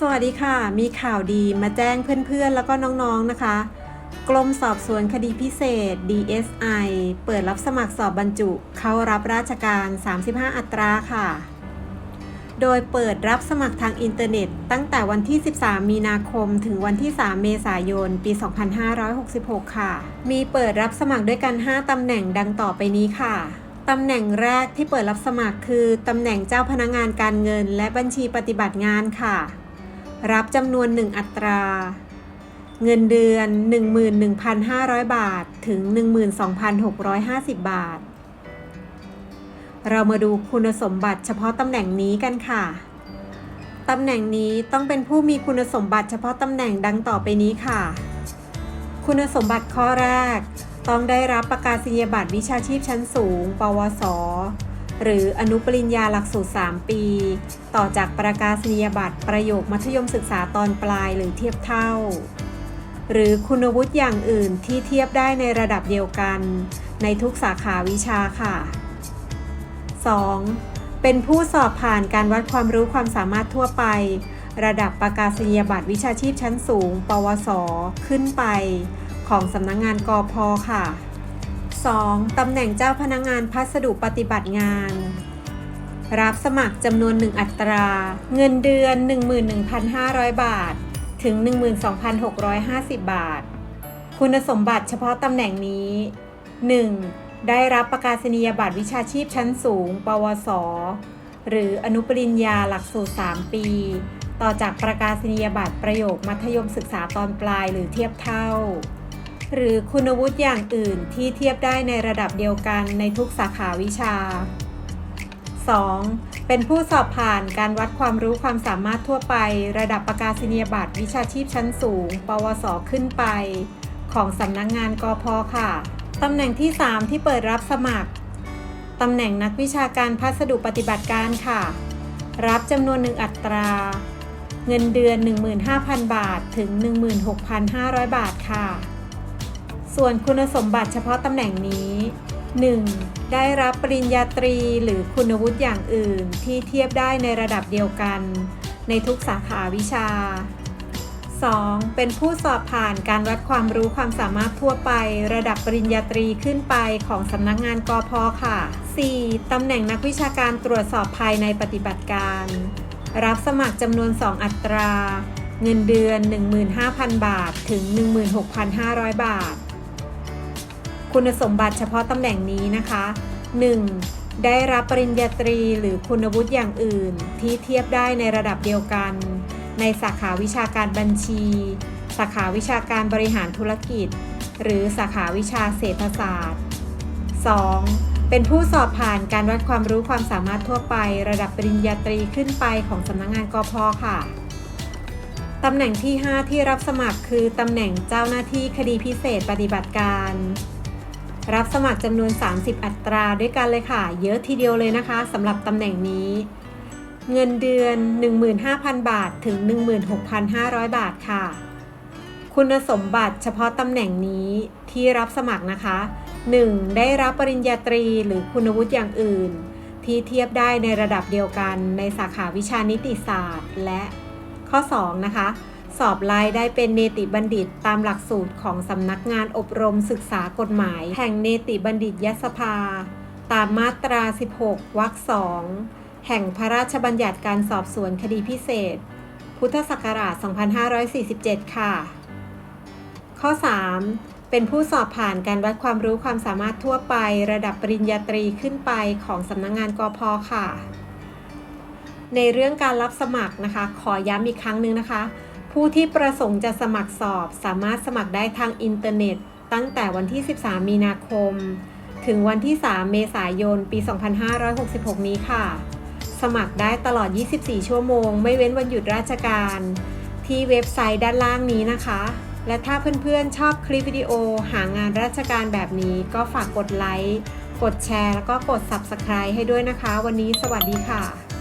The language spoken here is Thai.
สวัสดีค่ะ มีข่าวดีมาแจ้งเพื่อนๆ แล้วก็น้องๆ นะคะ กรมสอบสวนคดีพิเศษ DSI เปิดรับสมัครสอบบรรจุ เข้ารับราชการ 35 อัตราค่ะ โดยเปิดรับสมัครทางอินเทอร์เน็ต ตั้งแต่วันที่ 13 มีนาคม ถึงวันที่ 3 เมษายน ปี 2566 ค่ะ มีเปิดรับสมัครด้วยกัน 5 ตำแหน่งดังต่อไปนี้ค่ะตำแหน่งแรกที่เปิดรับสมัครคือ ตำแหน่งเจ้าพนักงานการเงิน และบัญชีปฏิบัติงานค่ะ รับจำนวน 1 อัตรา เงินเดือน 11,500 บาท ถึง 12,650 บาท เรามาดูคุณสมบัติเฉพาะตำแหน่งนี้กันค่ะ ตำแหน่งนี้ต้องเป็นผู้มีคุณสมบัติเฉพาะตำแหน่งดังต่อไปนี้ค่ะ คุณสมบัติข้อแรก ต้องได้รับประกาศนียบัตรวิชาชีพชั้นสูง ปวส หรืออนุปริญญาหลักสูตร 3 ปี ต่อจากประกาศนียบัตรประโยคมัธยมศึกษาตอนปลายหรือเทียบเท่า หรือคุณวุฒิอย่างอื่นที่เทียบได้ในระดับเดียวกัน ในทุกสาขาวิชาค่ะ 2. เป็นผู้สอบผ่านการวัดความรู้ความสามารถทั่วไป ระดับประกาศนียบัตรวิชาชีพชั้นสูง ปวส ขึ้นไป ของสำนักงงานกอพค่ะ 2. ตำแหน่งเจ้าพนักงงานพัสดุปฏิบัติงาน รับสมัครจำนวน 1 อัตรา เงินเดือน 11,500 บาท ถึง 12,650 บาท คุณสมบัติเฉพาะตำแหน่งนี้ 1. ได้รับประกาศนียบัตรวิชาชีพชั้นสูง ปวส หรืออนุปริญญาหลักสูตร 3 ปี ต่อจากประกาศนียบัตรประโยคมัธยมศึกษาตอนปลายหรือเทียบเท่า หรือคุณวุฒิอย่างอื่นที่เทียบได้ในระดับเดียวกันในทุกสาขาวิชา 2. เป็นผู้สอบผ่านการวัดความรู้ความสามารถทั่วไป ระดับประกาศนียบัตรวิชาชีพชั้นสูง ปวส ขึ้นไป ของสำนักงงานกพค่ะ ตำแหน่งที่ 3 ที่เปิดรับสมัคร ตำแหน่งนักวิชาการพัสดุปฏิบัติการค่ะ รับจำนวนหนึ่งอัตรา เงินเดือน 15,000 บาทถึง 16,500 บาทค่ะ ส่วนคุณสมบัติเฉพาะตำแหน่งนี้ 1. ได้รับปริญญาตรีหรือคุณวุฒิอย่างอื่นที่เทียบได้ในระดับเดียวกัน ในทุกสาขาวิชา 2. เป็นผู้สอบผ่านการวัดความรู้ความสามารถทั่วไป ระดับปริญญาตรีขึ้นไปของสำนักงานกอพค่ะ 4. ตำแหน่งนักวิชาการตรวจสอบภายในปฏิบัติการ รับสมัครจำนวน 2 อัตรา เงินเดือน 15,000 บาท ถึง 16,500 บาท คุณสมบัติเฉพาะตำแหน่งนี้นะคะ 1. ได้รับปริญญาตรีหรือคุณวุฒิอย่างอื่น ที่เทียบได้ในระดับเดียวกัน ในสาขาวิชาการบัญชี สาขาวิชาการบริหารธุรกิจ หรือสาขาวิชาเศรษฐศาสตร์ 2. เป็นผู้สอบผ่านการวัดความรู้ความสามารถทั่วไประดับปริญญาตรีขึ้นไปของสำนักงงานกพค่ะตำแหน่งที่ 5 ที่รับสมัครคือตำแหน่งเจ้าหน้าที่คดีพิเศษปฏิบัติการ รับสมัครจำนวน 30 อัตราด้วยกันเลยค่ะ เยอะทีเดียวเลยนะคะสำหรับตำแหน่งนี้ เงินเดือน 15,000 บาทถึง 16,500 บาทค่ะ คุณสมบัติเฉพาะตำแหน่งนี้ที่รับสมัครนะคะ 1. ได้รับปริญญาตรีหรือคุณวุฒิอย่างอื่น ที่เทียบได้ในระดับเดียวกันในสาขาวิชานิติศาสตร์ และข้อ 2 นะคะ สอบไล่ได้เป็นเนติบัณฑิตตามหลักสูตรของสำนักงานอบรมศึกษากฎหมาย แห่งเนติบัณฑิตยสภา ตามมาตรา 16 วรรคสองแห่งพระราชบัญญัติการสอบสวนคดีพิเศษ พุทธศักราช 2547 ค่ะ ข้อ 3 เป็นผู้สอบผ่านการวัดความรู้ความสามารถทั่วไประดับปริญญาตรีขึ้นไปของสำนักงงานกพค่ะ ในเรื่องการรับสมัครนะคะ ขอย้ำอีกครั้งหนึ่งนะคะ ผู้ที่ประสงค์จะสมัครสอบสามารถสมัครได้ทางอินเทอร์เน็ต ตั้งแต่วันที่ 13 มีนาคม ถึงวันที่ 3 เมษายน ปี 2566 นี้ค่ะ สมัครได้ตลอด 24 ชั่วโมง ไม่เว้นวันหยุดราชการ ที่เว็บไซต์ด้านล่างนี้นะคะ และถ้าเพื่อนๆชอบคลิปวิดีโอหางานราชการแบบนี้ก็ฝากกดไลค์ กดแชร์ แล้วก็กด Subscribe ให้ด้วยนะคะ วันนี้สวัสดีค่ะ